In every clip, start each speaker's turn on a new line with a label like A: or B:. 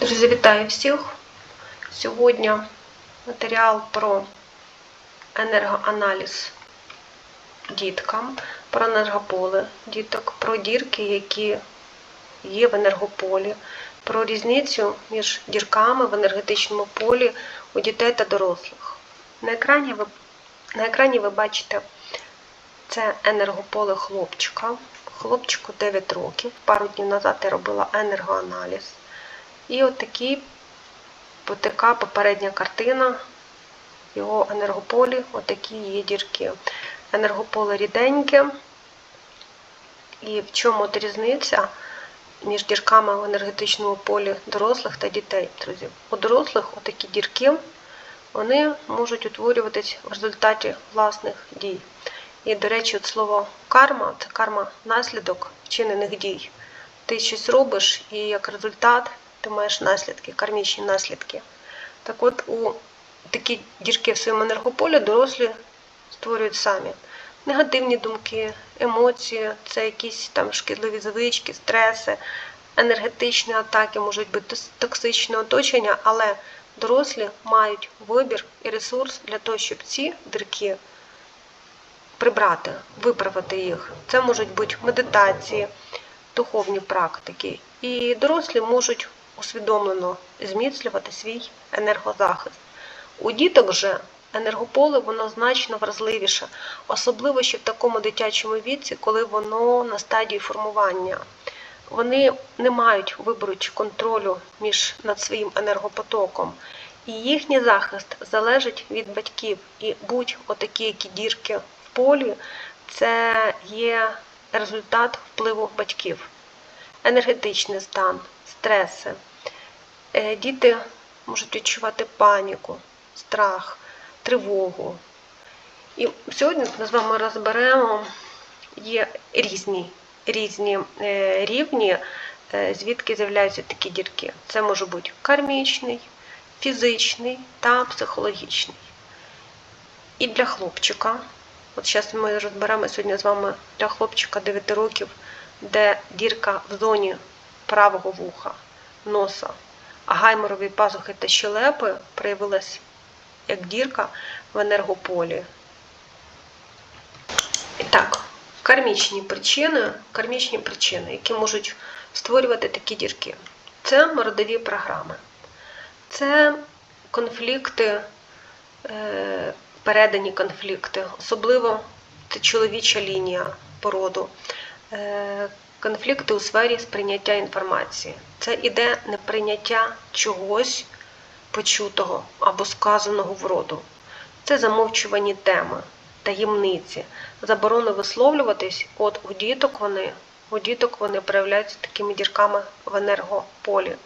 A: Друзі, вітаю всіх! Сьогодні матеріал про енергоаналіз діткам, про енергополе діток, про дірки, які є в енергополі, про різницю між дірками в енергетичному полі у дітей та дорослих. На екрані ви, на екрані ви бачите це енергополе хлопчика. Хлопчику 9 років. Пару днів назад я робила енергоаналіз. І от такі, така попередня картина його енергополі, отакі є дірки. Енергополе ріденьке. І в чому от різниця між дірками в енергетичному полі дорослих та дітей, друзі? У дорослих отакі дірки вони можуть утворюватись в результаті власних дій. І, до речі, от слово карма це карма наслідок вчинених дій. Ти щось робиш, і як результат ти маєш наслідки, кармічні наслідки. Так от у такі дірки в своєму енергополі дорослі створюють самі. Негативні думки, емоції, це якісь там шкідливі звички, стреси, енергетичні атаки, можуть бути токсичне оточення, але дорослі мають вибір і ресурс для того, щоб ці дірки прибрати, виправити їх. Це можуть бути медитації, духовні практики. І дорослі можуть усвідомлено зміцнювати свій енергозахист. У діток же енергополе воно значно вразливіше, особливо ще в такому дитячому віці, коли воно на стадії формування. Вони не мають вибору чи контролю між над своїм енергопотоком. І їхній захист залежить від батьків. І будь-отакі які дірки в полі, це є результат впливу батьків, енергетичний стан, стреси. Е, Діти можуть відчувати паніку, страх, тривогу. І сьогодні ми з вами розберемо є різні різні е, рівні, е, звідки з'являються такі дірки. Це може бути кармічний, фізичний та психологічний. І для хлопчика, от зараз ми розберемо сьогодні з вами для хлопчика 9 років, де дірка в зоні правого вуха, носа, а гайморові пазухи та щелепи проявилась як дірка в енергополі. І так, кармічні причини, кармічні причини, які можуть створювати такі дірки. Це родові програми, це конфлікти, е, передані конфлікти, особливо це чоловіча лінія породу, е, конфлікти у сфері сприйняття інформації. Це іде неприйняття чогось почутого або сказаного в роду. Це замовчувані теми таємниці, заборони висловлюватись, от у діток вони у діток вони проявляються такими дірками в енергополі.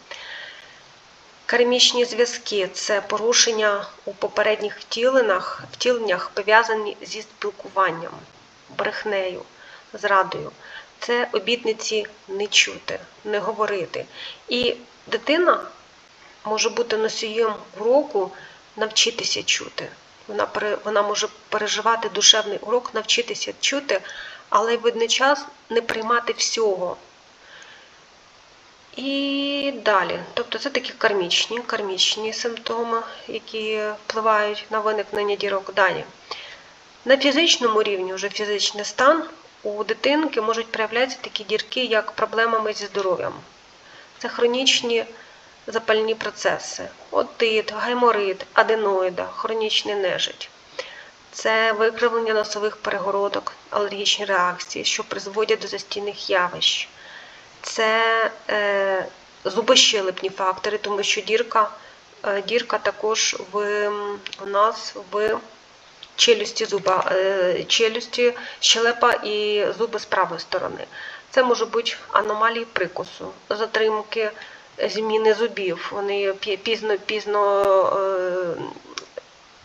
A: Кармічні зв'язки це порушення у попередніх втіленнях, втіленнях пов'язані зі спілкуванням, брехнею, зрадою. Це обітниці не чути, не говорити. І дитина може бути носієм уроку навчитися чути. Вона вона може переживати душевний урок, навчитися чути, але водночас не приймати всього. І далі. Тобто це такі кармічні кармічні симптоми, які впливають на виникнення дірок далі. На фізичному рівні, вже фізичний стан, у дитинки можуть проявлятися такі дірки, як проблемами зі здоров'ям. Це хронічні запальні процеси, отит, гайморит, аденоїда, хронічний нежить. Це викривлення носових перегородок, алергічні реакції, що призводять до застійних явищ. Це е, зубощелепні фактори, тому що дірка е, дірка також в, у нас в челюсті зуба, е, челюсті, щелепа і зуби з правої сторони. Це може бути аномалії прикусу, затримки зміни зубів. Вони пізно пізно е,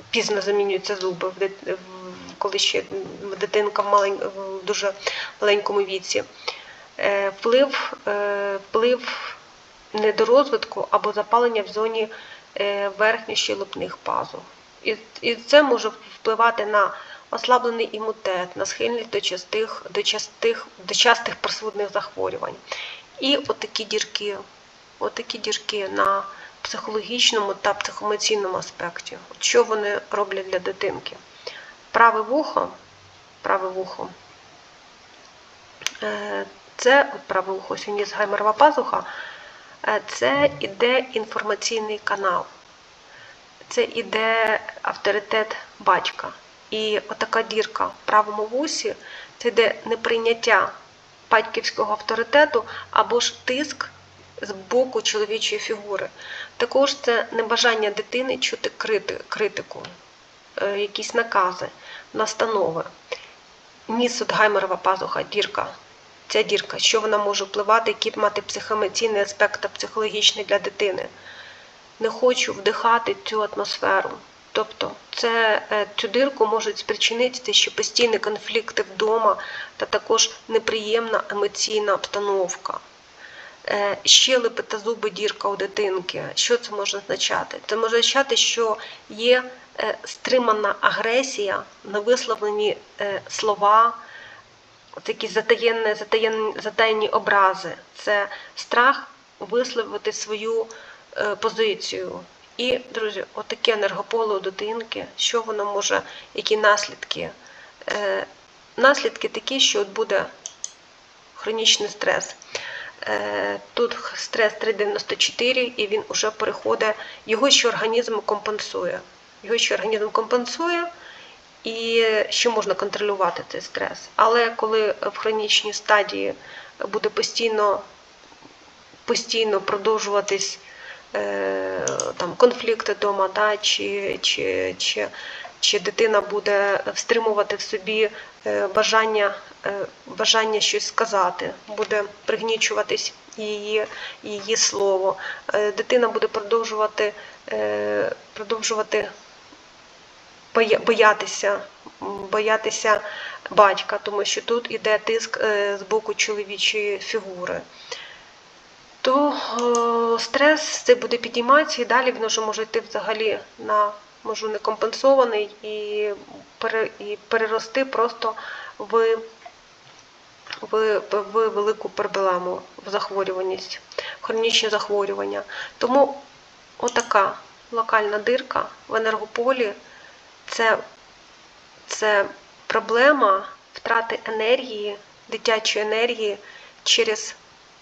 A: пізно замінюються зуби, коли ще дитинка в, дуже маленькому віці. Е, вплив, вплив недорозвитку або запалення в зоні верхньощелепних пазух. І, і це може впливати на ослаблений імунітет, на схильність до частих, до частих, до частих присудних захворювань. І отакі дірки отакі дірки на психологічному та психоемоційному аспекті. Що вони роблять для дитинки? Праве вухо, праве вухо. е, Це от праве вухо, сьогодні гаймерова пазуха, е, це іде інформаційний канал, це іде авторитет батька. І отака дірка в правому вусі це йде неприйняття батьківського авторитету або ж тиск з боку чоловічої фігури. Також це небажання дитини чути крити- критику, е, якісь накази, настанови. Ніс от пазуха, дірка. Ця дірка, що вона може впливати, який мати психоемоційний аспект та психологічний для дитини. Не хочу вдихати цю атмосферу. Тобто це, е, цю дирку можуть спричинити ще постійні конфлікти вдома та також неприємна емоційна обстановка. Е, Щелепи та зуби дірка у дитинки. Що це може означати? Це може означати, що є е, стримана агресія, невисловлені слова, такі затаєнні, затаєнні, образи. Це страх висловити свою позицію. І, друзі, отаке енергополе у дитинки, що воно може, які наслідки? Е, наслідки такі, що от буде хронічний стрес. Е, Тут стрес 394, і він вже переходить, його ще організм компенсує. Його ще організм компенсує, і ще можна контролювати цей стрес. Але коли в хронічній стадії буде постійно, постійно продовжуватись е, там, конфлікти вдома, да, чи, чи, чи, чи дитина буде стримувати в собі е, бажання, е, бажання щось сказати, буде пригнічуватись її, її слово. Е, Дитина буде продовжувати, е, продовжувати боятися, боятися батька, тому що тут іде тиск е, з боку чоловічої фігури. То е, стрес цей буде підійматися і далі він вже може йти взагалі на можу некомпенсований і, і перерости просто в, в, в велику проблему, в захворюваність, в хронічні захворювання. Тому отака локальна дирка в енергополі це, це проблема втрати енергії, дитячої енергії через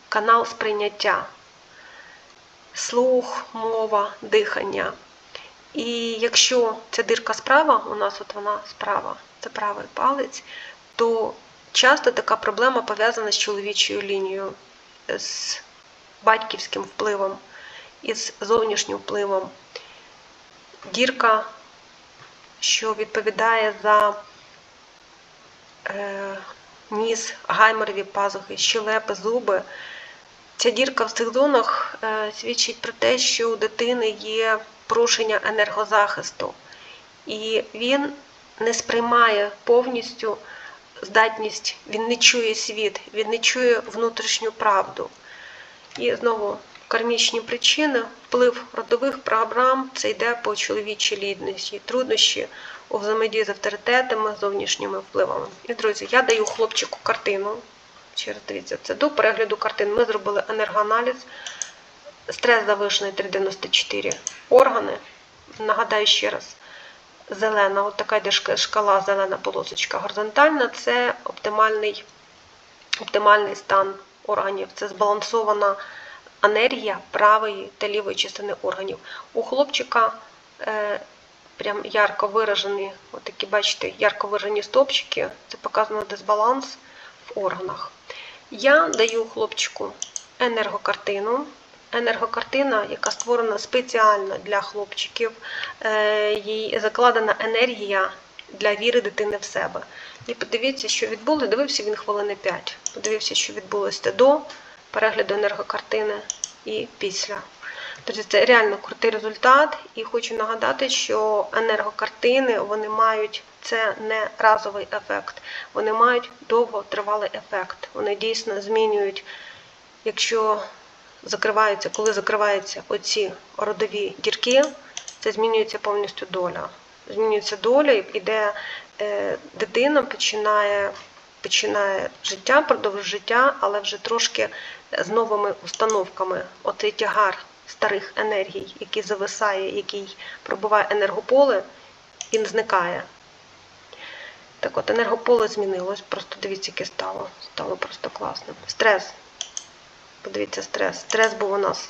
A: канал сприйняття, слух, мова, дихання. І якщо ця дирка справа, у нас от вона справа, це правий палець, то часто така проблема пов'язана з чоловічою лінією, з батьківським впливом, із зовнішнім впливом. Дірка, що відповідає за е, ніс, гайморові пазухи, щелепи, зуби. Ця дірка в цих зонах е, свідчить про те, що у дитини є порушення енергозахисту, і він не сприймає повністю здатність, він не чує світ, він не чує внутрішню правду. І знову кармічні причини, вплив родових програм, це йде по чоловічій лідності, труднощі у взаємодії з авторитетами, зовнішніми впливами. І, друзі, я даю хлопчику картину. Раз дивіться, це до перегляду картин. Ми зробили енергоаналіз, стрес завишений 394 органи. Нагадаю ще раз, зелена, от така йде шкала, зелена полосочка горизонтальна це оптимальний, оптимальний стан органів. Це збалансована енергія правої та лівої частини органів. У хлопчика е, прям ярко виражені, от такі, бачите, ярко виражені стопчики, це показано дисбаланс в органах. Я даю хлопчику енергокартину. Енергокартина, яка створена спеціально для хлопчиків, е, їй закладена енергія для віри дитини в себе. І подивіться, що відбулося. Дивився він хвилини 5. Подивився, що відбулося до перегляду енергокартини і після. Тобто це реально крутий результат. І хочу нагадати, що енергокартини вони мають це не разовий ефект, вони мають довготривалий ефект. Вони дійсно змінюють, якщо закриваються, коли закриваються оці родові дірки, це змінюється повністю доля. Змінюється доля, іде е, дитина починає, починає життя, продовжує життя, але вже трошки з новими установками. Оцей тягар старих енергій, який зависає, який пробиває енергополе, він зникає. Так от, енергополе змінилось, просто дивіться, яке стало. Стало просто класно. Стрес. Подивіться, стрес. Стрес був у нас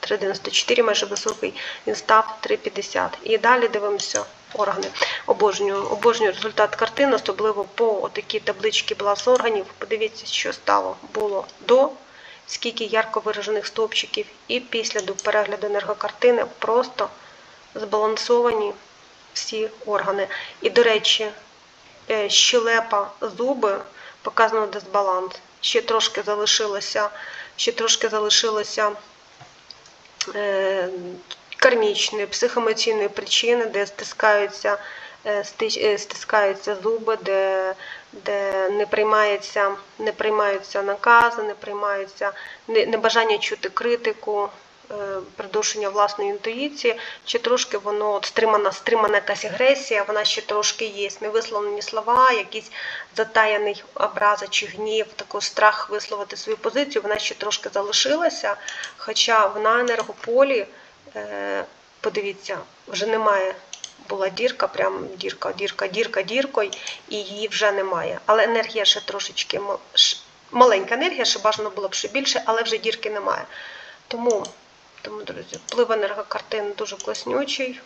A: 3,94 майже високий, він став 3,50. І далі дивимося органи. Обожнюю, обожнюю результат картин, особливо по отакій табличці блас органів. Подивіться, що стало було до, скільки ярко виражених стовпчиків, і після перегляду енергокартини просто збалансовані всі органи. І, до речі, щелепа зуби показано дисбаланс. Ще трошки залишилося, ще трошки залишилося е, кармічної, психоемоційної причини, де стискаються, е, е, стискаються зуби, де, де не приймається, не приймаються накази, не приймаються не- небажання чути критику. Е, Придушення власної інтуїції, чи трошки воно от стримана, стримана якась агресія, вона ще трошки є. Невисловлені слова, якийсь затаяний образа чи гнів, такий страх висловити свою позицію, вона ще трошки залишилася. Хоча на енергополі, е, подивіться, вже немає. Була дірка, прям дірка, дірка, дірка, діркою, і її вже немає. Але енергія ще трошечки ма- маленька енергія, ще бажано було б ще більше, але вже дірки немає. Тому, тому друзі, вплив енергокартин дуже класнючий.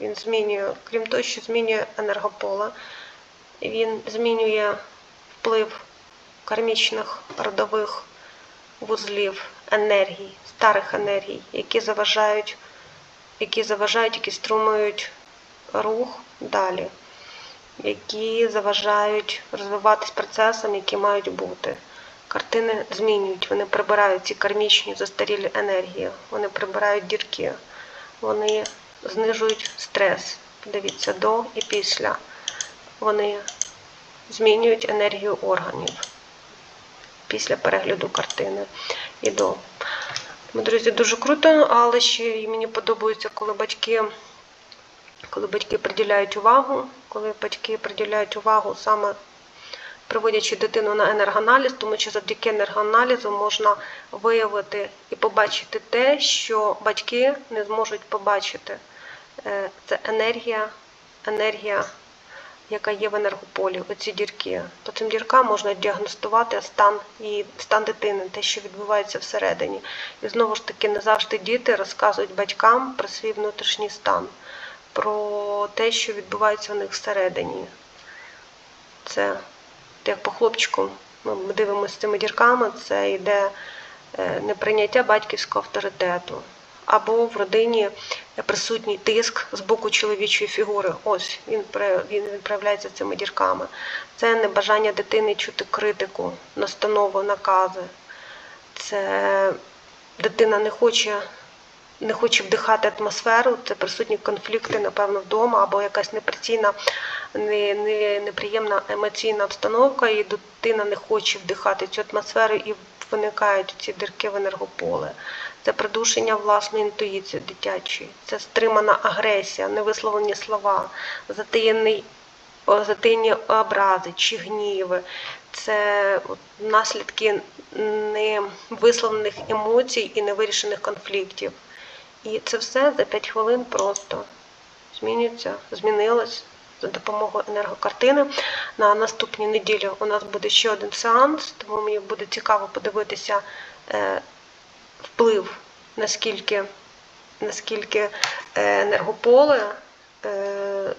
A: Він змінює, крім того, що змінює енергополе, він змінює вплив кармічних родових вузлів, енергій, старих енергій, які заважають, які заважають, які струмують рух далі, які заважають розвиватись процесам, які мають бути. Картини змінюють, вони прибирають ці кармічні застарілі енергії, вони прибирають дірки, вони знижують стрес. Подивіться, до і після. Вони змінюють енергію органів після перегляду картини і до. Ну, Друзі, дуже круто, але ще і мені подобається, коли батьки, коли батьки приділяють увагу, коли батьки приділяють увагу саме приводячи дитину на енергоаналіз, тому що завдяки енергоаналізу можна виявити і побачити те, що батьки не зможуть побачити. Е, Це енергія, енергія, яка є в енергополі, оці дірки. По цим діркам можна діагностувати стан і стан дитини, те, що відбувається всередині. І знову ж таки, не завжди діти розказують батькам про свій внутрішній стан, про те, що відбувається у них всередині. Це як по хлопчику ми дивимося цими дірками, це йде е, неприйняття батьківського авторитету. Або в родині присутній тиск з боку чоловічої фігури. Ось він він проявляється цими дірками. Це небажання дитини чути критику, настанову, накази. Це дитина не хоче, не хоче вдихати атмосферу, це присутні конфлікти, напевно, вдома, або якась неприцільна, не, не, неприємна емоційна обстановка, і дитина не хоче вдихати цю атмосферу, і виникають ці дірки в енергополе. Це придушення власної інтуїції дитячої, це стримана агресія, невисловлені слова, затаєний, о, образи чи гніви. Це наслідки невисловлених емоцій і невирішених конфліктів. І це все за 5 хвилин просто змінюється, змінилось за допомогою енергокартини. На наступній неділі у нас буде ще один сеанс, тому мені буде цікаво подивитися е, вплив, наскільки, наскільки е, енергополе е,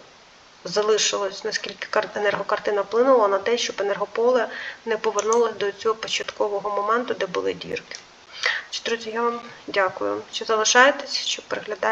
A: залишилось, наскільки енергокартина вплинула на те, щоб енергополе не повернулося до цього початкового моменту, де були дірки. Друзі, я вам дякую, що залишаєтесь, що переглядаєте.